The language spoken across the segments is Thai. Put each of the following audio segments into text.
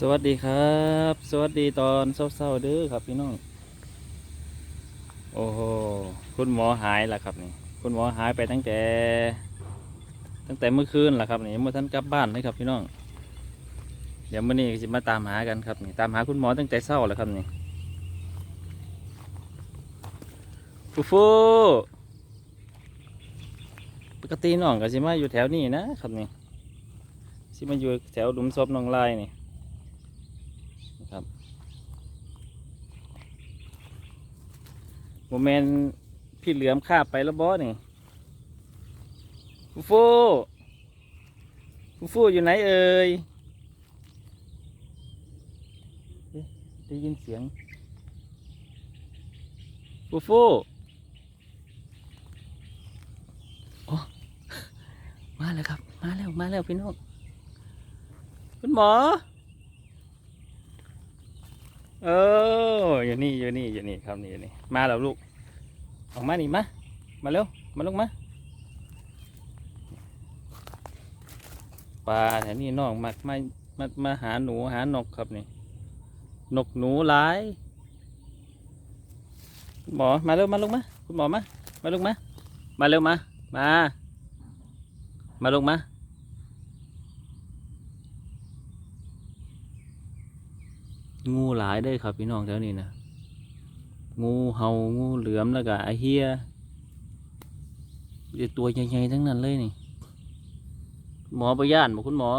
สวัสดีครับ สวัสดีตอนเศร้าๆเด้อครับพี่น้อง โอ้โหคุณหมอหายแล้วครับนี่ คุณหมอหายไปตั้งแต่ ตั้งแต่เมื่อคืนแล้วครับนี่เมื่อท่านกลับบ้านเลยครับพี่น้อง เดี๋ยวมื่อนี้จะมาตามหากันครับนี่ตามหาคุณหมอตั้งแต่เศร้าแล้วครับนี่ฟูฟูปกติน้องก็สิมาอยู่แถวนี้นะครับนี่สิมาอยู่แถวหลุมศพน้องลายนี่ ครับโมเมนพี่เหลือมคาไปแล้วบอสนี่ฟูฟูฟูฟูอยู่ไหนเอ่ยเอ๊ะได้ยินเสียงฟูฟูโอ้มาแล้วครับ มาแล้ว มาแล้วพี่น้องคุณหมอ เอออยู่นี่อยู่นี่อยู่นี่ครับนี่อยู่นี่มาแล้วลูกออกมานี่มามาเร็วมาลูกมาปลาแถวนี้นองมักมามามาหาหนูหานกครับนี่นกหนูหลายคุณหมอมาเร็วมาลูกมาคุณหมอมามาลูกมามาเร็วมามามาลูกมา งูหลายได้ครับพี่น้องแถวนี้นะงูเห่างูเหลือมแล้วก็ไอเฮียเดี๋ยวตัวใหญ่ๆทั้งนั้นเลยนี่ หมอประย่านบอกคุณหมอ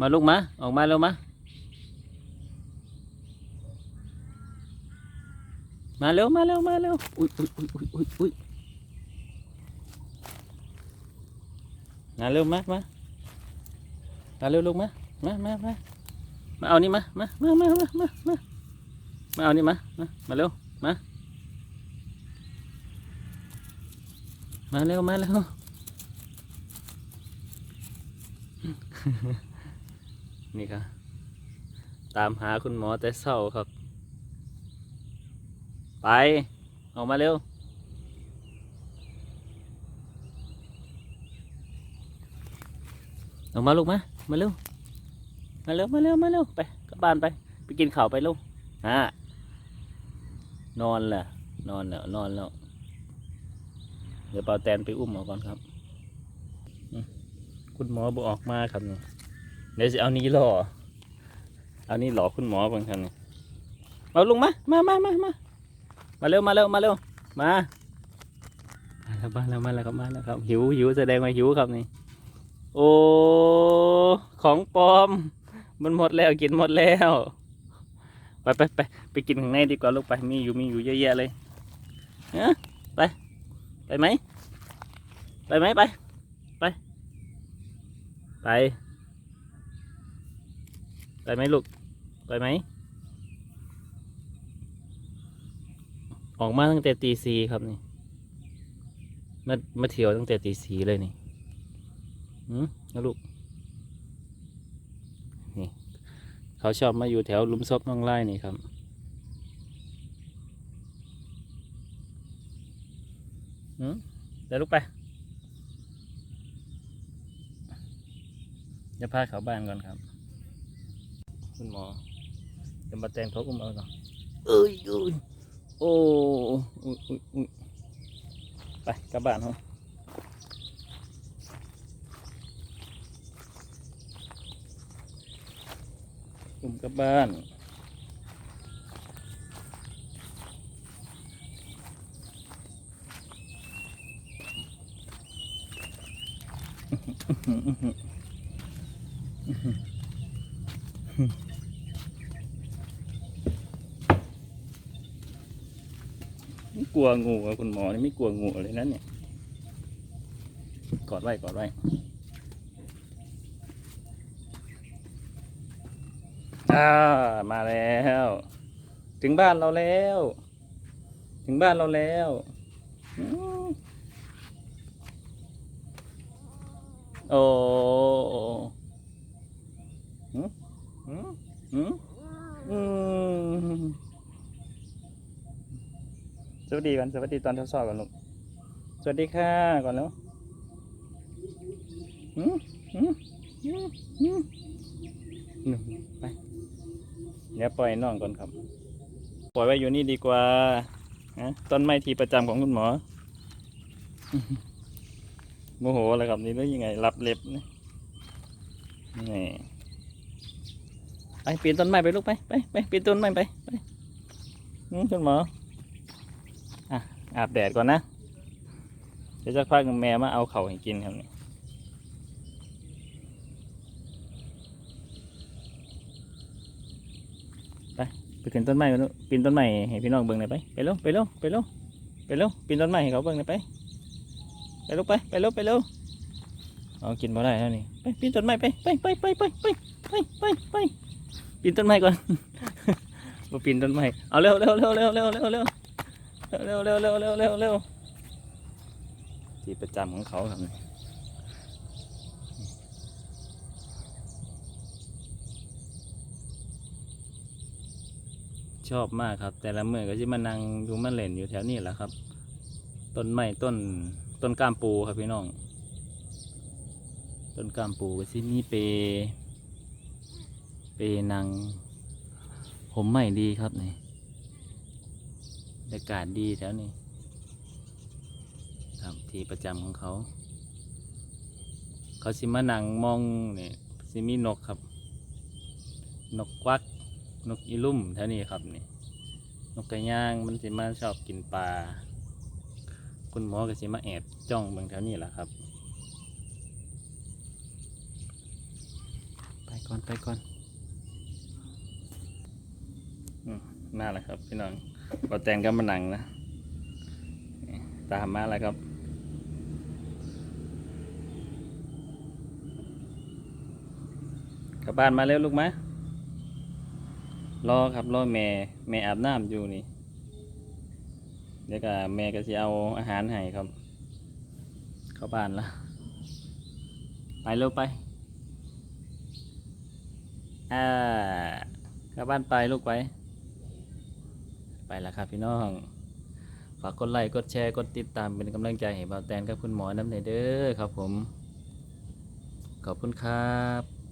มาลูกมาออกมาเร็วมามาเร็วมาเร็วมาเร็วอุ้ยอุ้ยอุ้ยอุ้ยอุ้ยอุ้ยมาเร็วมามามาเร็วลูกมามามามา มาเอานี่มา มา มา มา มา มา มามาเอานี่มา มา มาเร็ว มา มาเร็ว มาเร็ว นี่ครับตามหาคุณหมอแต่เศร้าครับ ไป ออกมาเร็ว ออกมาลูกมา มาเร็ว มาเร็วมาเร็วมาเร็วไปกลับบ้านไป ไปกินข้าวไปลูกฮะนอนแหละนอนแล้วนอนแล้ว เดี๋ยวเปาแตนไปอุ้มออกก่อนครับคุณหมอบอกออกมาครับนี่เดี๋ยวจะเอานี้หล่อเอานี้หล่อคุณหมอก่อนครับนี่มาลุงมามามามามามาเร็วมาเร็วมาเร็วมามาแล้วมาแล้วมาแล้วครับมาแล้วครับ หิวหิวแสดงว่าหิวครับนี่โอ้ของปลอม มันหมดแล้วกินหมดแล้ว ไปไปไปไปกินข้างในดีกว่าลูกไปมีอยู่มีอยู่เยอะแยะเลยเอะไป ไปไหมไปไหมไป ไป ไป ไปไหมลูก ไปไหม ออกมาตั้งแต่ตีสีครับนี่ มามาเที่ยวตั้งแต่ตีสีเลยนี่ อืมนะลูก นี่ เขาชอบมาอยู่แถวลุมศพน้องไล่นี่ครับอืมเดี๋ยวลูกไปจะพาเขาบ้านก่อนครับ คุณหมอจะมาแต่งเขาอุ้มเอาก่อนเอ้ยเอ้ยโอ้ยโอ้ยไปกลับบ้านเขา กลุ่มกลับบ้าน ไม่กลัวงูอะคุณหมอนี่ไม่กลัวงูเลยนะเนี่ย กอดไว้กอดไว้ อ่ามาแล้ว ถึงบ้านเราแล้ว ถึงบ้านเราแล้วโอ้หืมหืมหืมอืมสวัสดีก่อนสวัสดีตอนทดสอบก่อนลูกสวัสดีค่ะก่อนแล้วหืมหืมหืมหืมไป เดี๋ยวปล่อยน้องก่อนครับ ปล่อยไว้อยู่นี่ดีกว่านะต้นไม้ทีประจำของคุณหมอ โมโหแล้วครับนี่หรือยังไงรับเล็บนี่ไปปีนต้นไม้ไปลูกไปไปไปปีนต้นไม้ไปไปคุณหมออะอาบแดดก่อนนะเดี๋ยวจะพักแม่มาเอาเข่าให้กินครับนี่ไไปขึ้นต้นไม้กันปีนต้นไม้ให้พี่น้องเบิ่งหน่อยไปไปเร็วไปเร็วไปเร็วไปเร็วปีนต้นไม้ให้เขาเบิ่งหน่อยไปไปลูกไปไปเร็วไปเร็วเอากินบ่ได้แล้วนี่ไปปีนต้นไม้ไปไปไปไปไปไปไปไปไปปีนต้นไม้ก่อนมาปีนต้นไม้เอาเร็วเร็วเร็วเร็วเร็วเร็วเร็วเร็วเร็วเร็วเร็วเร็วเร็วที่ประจำของเขาครับนี่ ชอบมากครับ แต่ละเมื่อก็จะมานั่งดูมันเล่นอยู่แถวนี้แหละครับ ต้นไม้ต้นต้นกล้ามปูครับพี่น้อง ต้นกล้ามปูก็สิมีเป เปนางผมใหม่ดีครับนี่บรรยากาศดีแถวนี้ครับที่ประจำของเขา เขาสิมานั่งมองนี่สิมีนกครับ นกควัก นกอีลุ่มแถวนี้ครับนี่ นกกระย่างมันสิมาชอบกินปลา คุณหมอก็สิมาแอบจ้องเบิ่งแถวนี้แหละครับ ไปก่อนไปก่อนอืมมาแล้วครับพี่น้องบอแตงก็มานั่งนะนี่ตามมาแล้วครับกลับบ้านมาเร็วลูกมา รอครับรอแม่แม่อาบน้ำอยู่นี่ เดี๋ยวก็แม่ก็จะเอาอาหารให้ครับ เข้าบ้านละไปเร็วไปอ่าเข้าบ้านไปลูกไป ไปล้วครับพี่น้อง ฝากกดไลค์กดแชร์กดติดตามเป็นกำลังใจให้บ่าวแตนกับคุณหมอน้ำเนเด้อครับผม ขอบคุณครับ